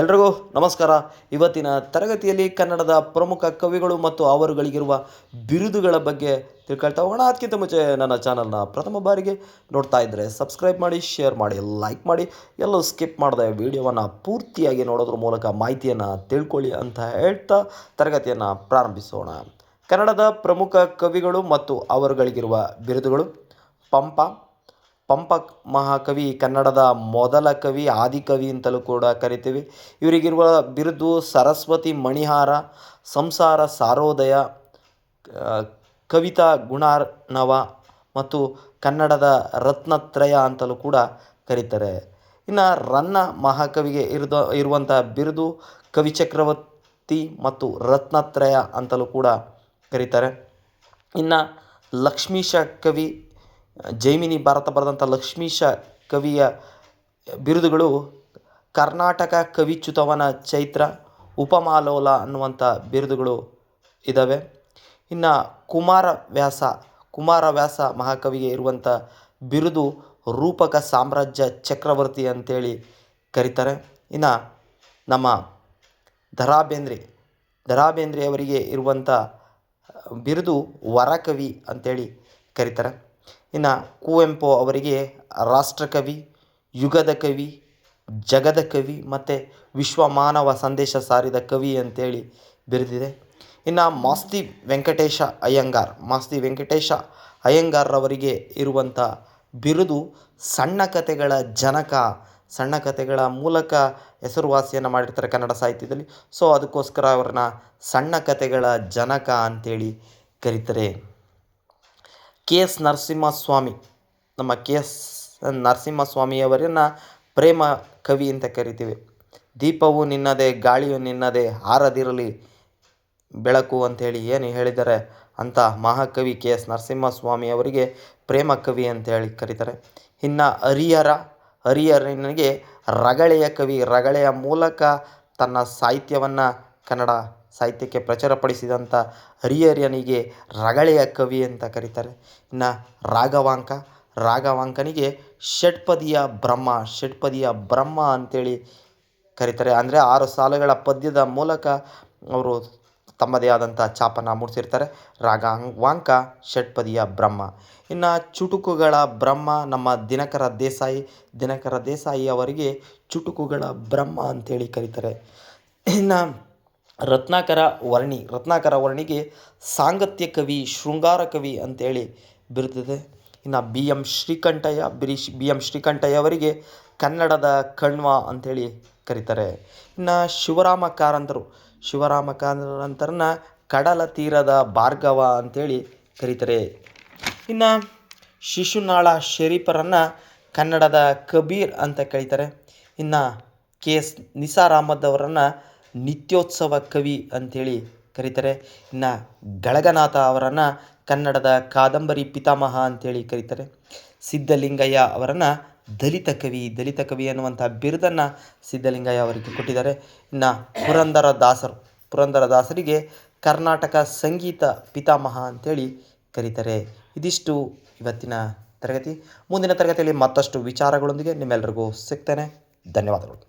ಎಲ್ರಿಗೂ ನಮಸ್ಕಾರ. ಇವತ್ತಿನ ತರಗತಿಯಲ್ಲಿ ಕನ್ನಡದ ಪ್ರಮುಖ ಕವಿಗಳು ಮತ್ತು ಅವರುಗಳಿಗಿರುವ ಬಿರುದುಗಳ ಬಗ್ಗೆ ತಿಳ್ಕೊಳ್ತಾ ಹೋಗೋಣ. ಅದಕ್ಕಿಂತ ಮುಂಚೆ ನನ್ನ ಚಾನಲ್ನ ಪ್ರಥಮ ಬಾರಿಗೆ ನೋಡ್ತಾ ಇದ್ದರೆ ಸಬ್ಸ್ಕ್ರೈಬ್ ಮಾಡಿ, ಶೇರ್ ಮಾಡಿ, ಲೈಕ್ ಮಾಡಿ, ಎಲ್ಲೂ ಸ್ಕಿಪ್ ಮಾಡದೆ ವಿಡಿಯೋವನ್ನು ಪೂರ್ತಿಯಾಗಿ ನೋಡೋದ್ರ ಮೂಲಕ ಮಾಹಿತಿಯನ್ನು ತಿಳ್ಕೊಳ್ಳಿ ಅಂತ ಹೇಳ್ತಾ ತರಗತಿಯನ್ನು ಪ್ರಾರಂಭಿಸೋಣ. ಕನ್ನಡದ ಪ್ರಮುಖ ಕವಿಗಳು ಮತ್ತು ಅವರುಗಳಿಗಿರುವ ಬಿರುದುಗಳು ಪಂಪ ಪಂಪ ಮಹಾಕವಿ, ಕನ್ನಡದ ಮೊದಲ ಕವಿ ಆದಿಕವಿ ಅಂತಲೂ ಕೂಡ ಕರಿತೀವಿ. ಇವರಿಗಿರುವ ಬಿರುದು ಸರಸ್ವತಿ ಮಣಿಹಾರ, ಸಂಸಾರ ಸಾರೋದಯ ಕವಿತಾ ಗುಣಾರ್ಣವ ಮತ್ತು ಕನ್ನಡದ ರತ್ನತ್ರಯ ಅಂತಲೂ ಕೂಡ ಕರೀತಾರೆ. ಇನ್ನು ರನ್ನ ಮಹಾಕವಿಗೆ ಇರದ ಇರುವಂಥ ಬಿರುದು ಕವಿಚಕ್ರವರ್ತಿ ಮತ್ತು ರತ್ನತ್ರಯ ಅಂತಲೂ ಕೂಡ ಕರೀತಾರೆ. ಇನ್ನು ಲಕ್ಷ್ಮೀಶ ಕವಿ ಜೈಮಿನಿ ಭಾರತ ಬರೆದಂಥ ಲಕ್ಷ್ಮೀಶ ಕವಿಯ ಬಿರುದುಗಳು ಕರ್ನಾಟಕ ಕವಿಚ್ಯುತವನ ಚೈತ್ರ, ಉಪಮಾಲೋಲ ಅನ್ನುವಂಥ ಬಿರುದುಗಳು ಇದ್ದಾವೆ ಇನ್ನು ಕುಮಾರವ್ಯಾಸ ಕುಮಾರವ್ಯಾಸ ಮಹಾಕವಿಗೆ ಇರುವಂಥ ಬಿರುದು ರೂಪಕ ಸಾಮ್ರಾಜ್ಯ ಚಕ್ರವರ್ತಿ ಅಂತೇಳಿ ಕರೀತಾರೆ. ಇನ್ನು ನಮ್ಮ ದರಾ ಬೇಂದ್ರೆ ದರಾ ಬೇಂದ್ರೆ ಅವರಿಗೆ ಇರುವಂಥ ಬಿರುದು ವರಕವಿ ಅಂತೇಳಿ ಕರೀತಾರೆ. ಇನ್ನು ಕುವೆಂಪು ಅವರಿಗೆ ರಾಷ್ಟ್ರಕವಿ, ಯುಗದ ಕವಿ, ಜಗದ ಕವಿ ಮತ್ತು ವಿಶ್ವ ಮಾನವ ಸಂದೇಶ ಸಾರಿದ ಕವಿ ಅಂತೇಳಿ ಬಿರಿದಿದೆ. ಇನ್ನು ಮಾಸ್ತಿ ವೆಂಕಟೇಶ ಅಯ್ಯಂಗಾರ್, ಮಾಸ್ತಿ ವೆಂಕಟೇಶ ಅಯ್ಯಂಗಾರ್ರವರಿಗೆ ಇರುವಂಥ ಬಿರುದು ಸಣ್ಣ ಕಥೆಗಳ ಜನಕ, ಸಣ್ಣ ಕಥೆಗಳ ಮೂಲಕ ಹೆಸರುವಾಸಿಯನ್ನು ಮಾಡಿರ್ತಾರೆ ಕನ್ನಡ ಸಾಹಿತ್ಯದಲ್ಲಿ. ಸೊ ಅದಕ್ಕೋಸ್ಕರ ಅವ್ರನ್ನ ಸಣ್ಣ ಕಥೆಗಳ ಜನಕ ಅಂತೇಳಿ ಕರೀತಾರೆ. K S Narasimhaswamy. ನಮ್ಮ ಕೆ ಎಸ್ ನರಸಿಂಹಸ್ವಾಮಿಯವರನ್ನ ಪ್ರೇಮ ಕವಿ ಅಂತ ಕರಿತೀವಿ. ದೀಪವು ನಿನ್ನದೇ, ಗಾಳಿಯು ನಿನ್ನದೇ, ಹಾರದಿರಲಿ, ಬೆಳಕು ಅಂಥೇಳಿ ಏನು ಹೇಳಿದ್ದಾರೆ ಅಂತ ಮಹಾಕವಿ ಕೆ ಎಸ್ ನರಸಿಂಹಸ್ವಾಮಿ ಅವರಿಗೆ ಪ್ರೇಮ ಕವಿ ಅಂತೇಳಿ ಕರೀತಾರೆ. ಇನ್ನು ಹರಿಹರ ಹರಿಹರನಿಗೆ ರಗಳೆಯ ಕವಿ, ರಗಳೆಯ ಮೂಲಕ ತನ್ನ ಸಾಹಿತ್ಯವನ್ನು ಕನ್ನಡ ಸಾಹಿತ್ಯಕ್ಕೆ ಪ್ರಚುರಪಡಿಸಿದಂಥ ಹರಿಹರನಿಗೆ ರಗಳೆಯ ಕವಿ ಅಂತ ಕರೀತಾರೆ. ಇನ್ನು ರಾಘವಾಂಕ, ರಾಘವಾಂಕನಿಗೆ ಷಟ್ಪದಿಯ ಬ್ರಹ್ಮ ಷಟ್ಪದಿಯ ಬ್ರಹ್ಮ ಅಂತೇಳಿ ಕರೀತಾರೆ. ಅಂದರೆ ಆರು ಸಾಲುಗಳ ಪದ್ಯದ ಮೂಲಕ ಅವರು ತಮ್ಮದೇ ಆದಂಥ ಛಾಪನ ಮೂಡಿಸಿರ್ತಾರೆ. ರಾಘವಾಂಕ, ಷಟ್ಪದಿಯ ಬ್ರಹ್ಮ. ಇನ್ನು ಚುಟುಕುಗಳ ಬ್ರಹ್ಮ, ನಮ್ಮ ದಿನಕರ ದೇಸಾಯಿ ದಿನಕರ ದೇಸಾಯಿ ಅವರಿಗೆ ಚುಟುಕುಗಳ ಬ್ರಹ್ಮ ಅಂತೇಳಿ ಕರೀತಾರೆ. ಇನ್ನು ರತ್ನಾಕರ ವರ್ಣಿ, ರತ್ನಾಕರ ವರ್ಣಿಗೆ ಸಾಂಗತ್ಯ ಕವಿ, ಶೃಂಗಾರ ಕವಿ ಅಂತೇಳಿ ಬಿರುದಿದೆ ಇನ್ನು ಬಿ ಎಂ ಶ್ರೀಕಂಠಯ್ಯ, ಬಿರೀಶ್, ಬಿ ಎಂ ಶ್ರೀಕಂಠಯ್ಯ ಅವರಿಗೆ ಕನ್ನಡದ ಕಣ್ವ ಅಂತೇಳಿ ಕರೀತಾರೆ. ಇನ್ನು ಶಿವರಾಮ ಕಾರಂತರು, ಶಿವರಾಮ ಕಾರಂತರನ್ನ ಕಡಲ ತೀರದ ಭಾರ್ಗವ ಅಂತೇಳಿ ಕರೀತಾರೆ. ಇನ್ನು ಶಿಶುನಾಳ ಶರೀಫರನ್ನು ಕನ್ನಡದ ಕಬೀರ್ ಅಂತ ಕರೀತಾರೆ. ಇನ್ನು ಕೆ ಎಸ್ ನಿಸಾರ್ ಅಹಮದ್ ನಿತ್ಯೋತ್ಸವ ಕವಿ ಅಂಥೇಳಿ ಕರೀತಾರೆ. ಇನ್ನು ಗಳಗನಾಥ ಅವರನ್ನು ಕನ್ನಡದ ಕಾದಂಬರಿ ಪಿತಾಮಹ ಅಂಥೇಳಿ ಕರೀತಾರೆ. ಸಿದ್ಧಲಿಂಗಯ್ಯ ಅವರನ್ನು ದಲಿತ ಕವಿ ದಲಿತ ಕವಿ ಅನ್ನುವಂಥ ಬಿರುದನ್ನು ಸಿದ್ಧಲಿಂಗಯ್ಯ ಅವರಿಗೆ ಕೊಟ್ಟಿದ್ದಾರೆ. ಇನ್ನು ಪುರಂದರ ದಾಸರು, ಪುರಂದರ ದಾಸರಿಗೆ ಕರ್ನಾಟಕ ಸಂಗೀತ ಪಿತಾಮಹ ಅಂಥೇಳಿ ಕರೀತಾರೆ. ಇದಿಷ್ಟು ಇವತ್ತಿನ ತರಗತಿ. ಮುಂದಿನ ತರಗತಿಯಲ್ಲಿ ಮತ್ತಷ್ಟು ವಿಚಾರಗಳೊಂದಿಗೆ ನಿಮ್ಮೆಲ್ಲರಿಗೂ ಸಿಗ್ತೇನೆ. ಧನ್ಯವಾದಗಳು.